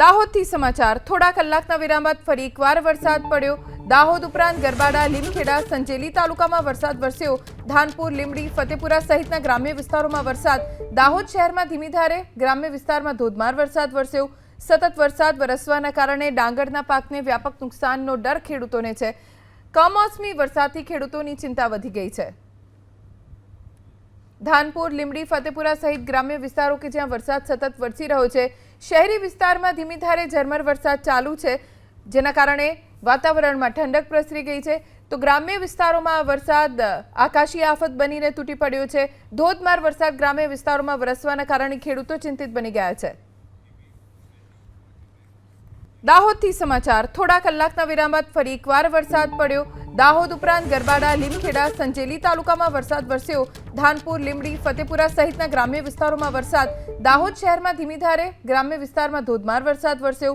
દાહોદથી સમાચાર. થોડા કલાકના વિરામ બાદ ફરી એકવાર વરસાદ પડ્યો. દાહોદ ઉપરાંત ગરબાડા, લીમખેડા, સંજેલી તાલુકામાં વરસાદ વરસ્યો. ધાનપુર લીમડી ફતેપુરા સહિતના ગ્રામ્ય વિસ્તારોમાં વરસાદ. દાહોદ શહેરમાં ધીમી ધારે ગ્રામ્ય વિસ્તારમાં ધોધમાર વરસાદ વરસ્યો. સતત વરસાદ વરસવાના કારણે ડાંગરના પાકને વ્યાપક નુકસાનનો ડર ખેડૂતોને છે. કમોસમી વરસાદથી ખેડૂતોની ચિંતા વધી ગઈ છે. ધાનપુર લીમડી ફતેપુરા સહિત ગ્રામ્ય વિસ્તારો કે જ્યાં વરસાદ સતત વરસી રહ્યો છે, શહેરી વિસ્તારમાં ધીમી ધારે ઝરમર વરસાદ ચાલુ છે, જેના કારણે વાતાવરણમાં ઠંડક પ્રસરી ગઈ છે. તો ગ્રામ્ય વિસ્તારોમાં વરસાદ, આકાશી આફત બનીને તૂટી પડ્યો છે. ધોધમાર વરસાદ ગ્રામ્ય વિસ્તારોમાં વરસવાના કારણે ખેડૂતો ચિંતિત બની ગયા છે. દાહોદથી સમાચાર, થોડા કલાકના વિરામ બાદ ફરી એકવાર વરસાદ પડ્યો. દાહોદ ઉપરાંત ગરબાડા, લીમખેડા, સંજેલી તાલુકામાં વરસાદ વરસ્યો. ધાનપુર લીમડી ફતેપુરા સહિતના ગ્રામ્ય વિસ્તારોમાં વરસાદ. દાહોદ શહેરમાં ધીમી ધારે ગ્રામ્ય વિસ્તારમાં ધોધમાર વરસાદ વરસ્યો.